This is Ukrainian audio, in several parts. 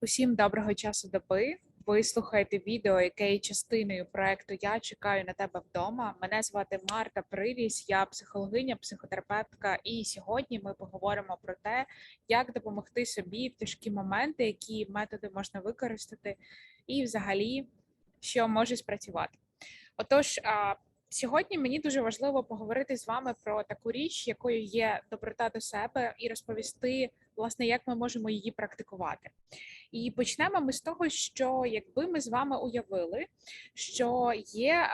Усім доброго часу доби. Ви слухаєте відео, яке є частиною проекту Я чекаю на тебе вдома. Мене звати Марта Приріс, я психологиня, психотерапевтка, і сьогодні ми поговоримо про те, як допомогти собі в тяжкі моменти, які методи можна використати, і взагалі що може спрацювати. Отож, сьогодні мені дуже важливо поговорити з вами про таку річ, якою є доброта до себе, і розповісти, власне, як ми можемо її практикувати. І почнемо ми з того, що якби ми з вами уявили, що є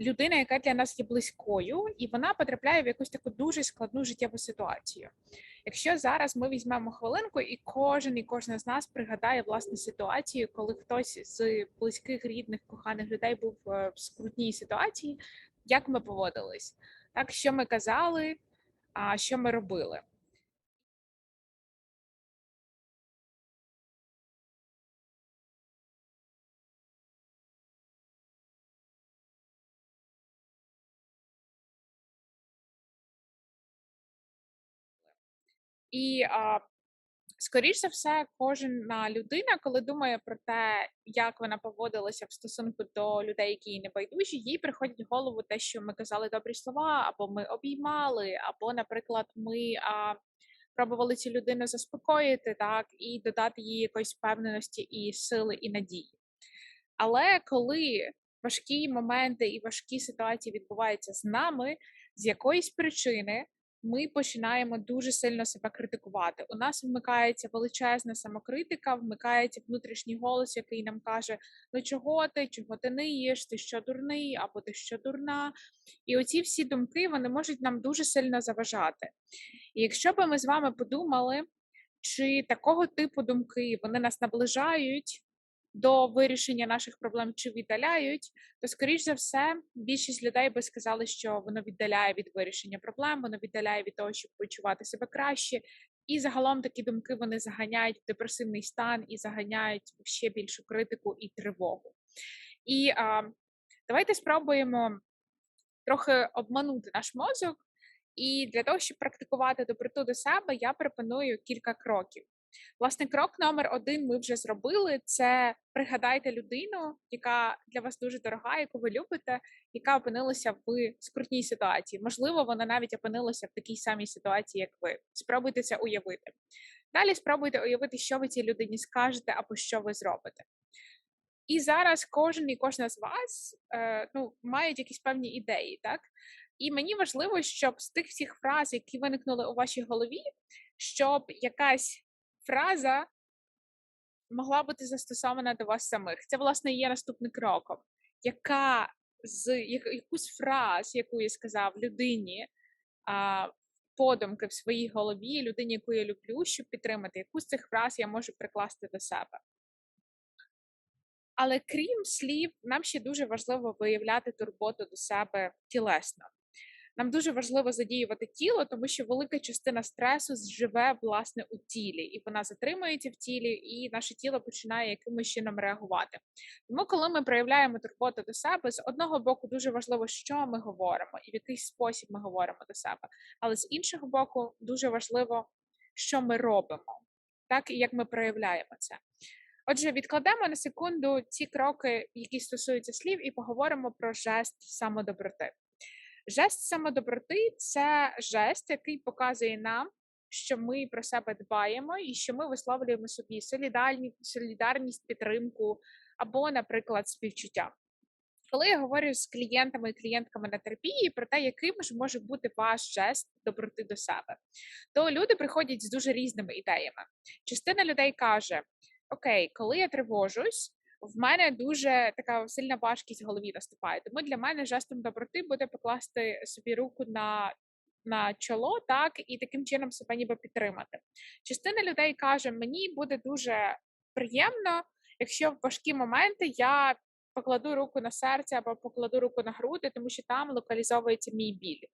людина, яка для нас є близькою, і вона потрапляє в якусь таку дуже складну життєву ситуацію. Якщо зараз ми візьмемо хвилинку, і кожен і кожна з нас пригадає власне ситуацію, коли хтось з близьких, рідних, коханих людей був е, в скрутній ситуації, як ми поводились, так що ми казали, а що ми робили. І скоріш за все, кожна людина, коли думає про те, як вона поводилася в стосунку до людей, які їй не байдужі, їй приходить в голову те, що ми казали добрі слова, або ми обіймали, або, наприклад, ми пробували цю людину заспокоїти, так і додати їй якоїсь впевненості і сили і надії. Але коли важкі моменти і важкі ситуації відбуваються з нами, з якоїсь причини ми починаємо дуже сильно себе критикувати. У нас вмикається величезна самокритика, вмикається внутрішній голос, який нам каже: Ну чого ти, чого ти не їш, ти що дурний, або ти що дурна. І оці всі думки вони можуть нам дуже сильно заважати. І якщо би ми з вами подумали, чи такого типу думки вони нас наближають до вирішення наших проблем чи віддаляють, то скоріш за все більшість людей би сказали, що воно віддаляє від вирішення проблем, воно віддаляє від того, щоб почувати себе краще. І загалом такі думки вони заганяють в депресивний стан і заганяють ще більшу критику і тривогу. І а, давайте спробуємо трохи обманути наш мозок. І для того, щоб практикувати доброту до себе, я пропоную кілька кроків. Власне, крок номер один ми вже зробили. Це пригадайте людину, яка для вас дуже дорога, яку ви любите, яка опинилася в скрутній ситуації. Можливо, вона навіть опинилася в такій самій ситуації, як ви. Спробуйте це уявити. Далі спробуйте уявити, що ви цій людині скажете або що ви зробите. І зараз кожен і кожна з вас е, ну, мають якісь певні ідеї, так? І мені важливо, щоб з тих всіх фраз, які виникнули у вашій голові, щоб якась фраза могла бути застосована до вас самих. Це, власне, є наступним кроком. Яка з якусь фраз, яку я сказав людині а, подумки в своїй голові, людині, яку я люблю, щоб підтримати, яку з цих фраз я можу прикласти до себе. Але крім слів, нам ще дуже важливо виявляти турботу до себе тілесно. Нам дуже важливо задіювати тіло, тому що велика частина стресу живе власне у тілі, і вона затримується в тілі, і наше тіло починає якимось чином реагувати. Тому, коли ми проявляємо турботу до себе, з одного боку дуже важливо, що ми говоримо, і в який спосіб ми говоримо до себе. Але з іншого боку, дуже важливо, що ми робимо, так і як ми проявляємо це. Отже, відкладемо на секунду ці кроки, які стосуються слів, і поговоримо про жест самодоброти. Жест самодоброти це жест, який показує нам, що ми про себе дбаємо і що ми висловлюємо собі солідарність, підтримку або, наприклад, співчуття. Коли я говорю з клієнтами і клієнтками на терапії про те, яким ж може бути ваш жест доброти до себе, то люди приходять з дуже різними ідеями. Частина людей каже: Окей, коли я тривожусь, в мене дуже така сильна важкість в голові наступає. Тому для мене жестом доброти буде покласти собі руку на на чоло, так і таким чином себе ніби підтримати. Частина людей каже: мені буде дуже приємно, якщо в важкі моменти я покладу руку на серце або покладу руку на груди, тому що там локалізовується мій біль.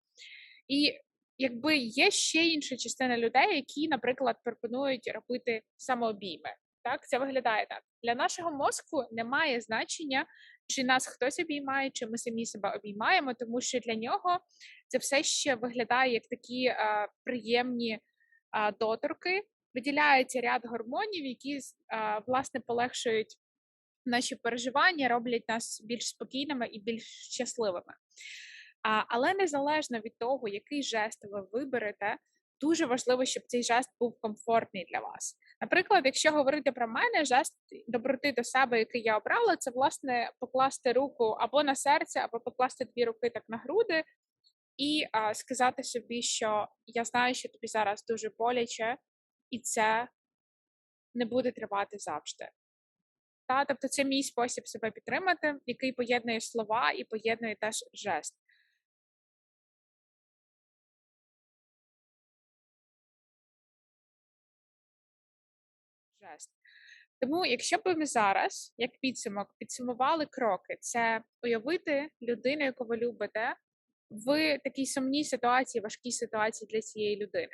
І якби є ще інша частина людей, які, наприклад, пропонують робити самообійми. Так, це виглядає так. Для нашого мозку немає значення, чи нас хтось обіймає, чи ми самі себе обіймаємо, тому що для нього це все ще виглядає як такі а, приємні а, доторки, виділяється ряд гормонів, які а, власне полегшують наші переживання, роблять нас більш спокійними і більш щасливими. А, Але незалежно від того, який жест ви виберете, дуже важливо, щоб цей жест був комфортний для вас. Наприклад, якщо говорити про мене, жест доброти до себе, який я обрала, це власне покласти руку або на серце, або покласти дві руки так на груди, і а, сказати собі, що я знаю, що тобі зараз дуже боляче, і це не буде тривати завжди. Та, тобто це мій спосіб себе підтримати, який поєднує слова і поєднує теж жест. Тому, якщо б ми зараз, як підсумок, підсумували кроки, це уявити людину, яку ви любите, в такій сумній ситуації, важкій ситуації для цієї людини.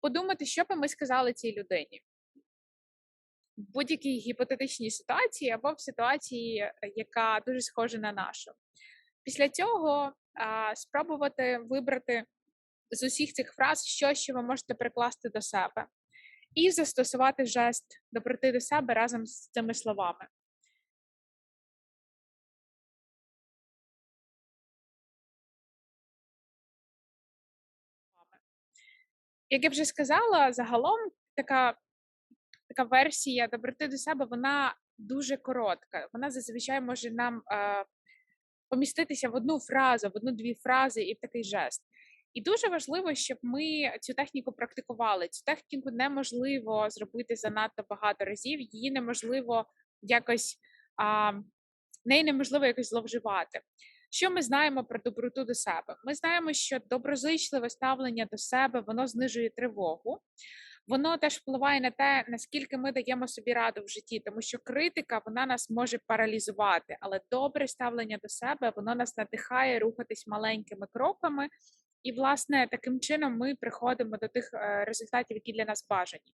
Подумати, що би ми сказали цій людині в будь-якій гіпотетичній ситуації або в ситуації, е, яка дуже схожа на нашу. Після цього а, спробувати вибрати з усіх цих фраз що, ви можете прикласти до себе, і застосувати жест доброти до себе разом з цими словами. Як я вже сказала, загалом така така версія доброти до себе, вона дуже коротка. Вона зазвичай може нам е, поміститися в одну фразу, в одну-дві фрази і в такий жест. І дуже важливо, щоб ми цю техніку практикували. Цю техніку неможливо зробити занадто багато разів, її неможливо якось а, неї неможливо якось зловживати. Що ми знаємо про доброту до себе? Ми знаємо, що доброзичливе ставлення до себе воно знижує тривогу. Воно теж впливає на те, наскільки ми даємо собі раду в житті, тому що критика вона нас може паралізувати, але добре ставлення до себе воно нас надихає рухатись маленькими кроками, і, власне, таким чином ми приходимо до тих е, результатів, які для нас бажані.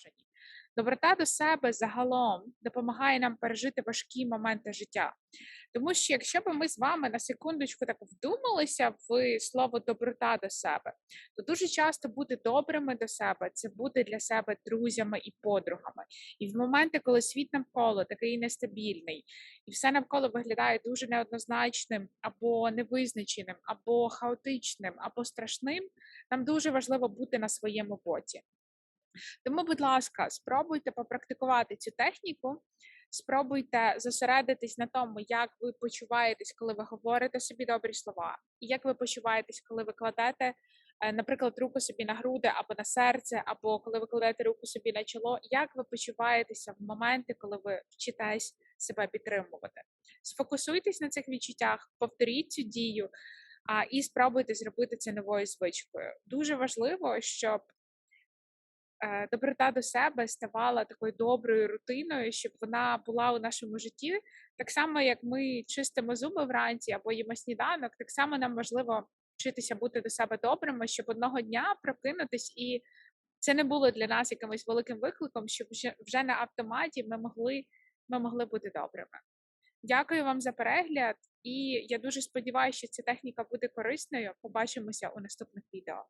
Бажані. Доброта до себе загалом допомагає нам пережити важкі моменти життя. Тому що, якщо б ми з вами на секундочку так вдумалися в слово доброта до себе, то дуже часто бути добрими до себе це бути для себе друзями і подругами. І в моменти, коли світ навколо такий нестабільний, і все навколо виглядає дуже неоднозначним або невизначеним, або хаотичним, або страшним, нам дуже важливо бути на своєму боці. Тому, будь ласка, спробуйте попрактикувати цю техніку, спробуйте зосередитись на тому, як ви почуваєтесь, коли ви говорите собі добрі слова, і як ви почуваєтесь, коли ви кладете, е, наприклад, руку собі на груди або на серце, або коли ви кладете руку собі на чоло, як ви почуваєтеся в моменти, коли ви вчитесь себе підтримувати. Сфокусуйтесь на цих відчуттях, повторіть цю дію. А і спробуйте зробити це новою звичкою. Дуже важливо, щоб доброта до себе ставала такою доброю рутиною, щоб вона була у нашому житті. Так само, як ми чистимо зуби вранці або їмо сніданок, так само нам важливо вчитися бути до себе добрими, щоб одного дня прокинутись, і це не було для нас якимось великим викликом, щоб вже на автоматі ми могли, ми могли бути добрими. Дякую вам за перегляд, і я дуже сподіваюся, що ця техніка буде корисною. Побачимося у наступних відео.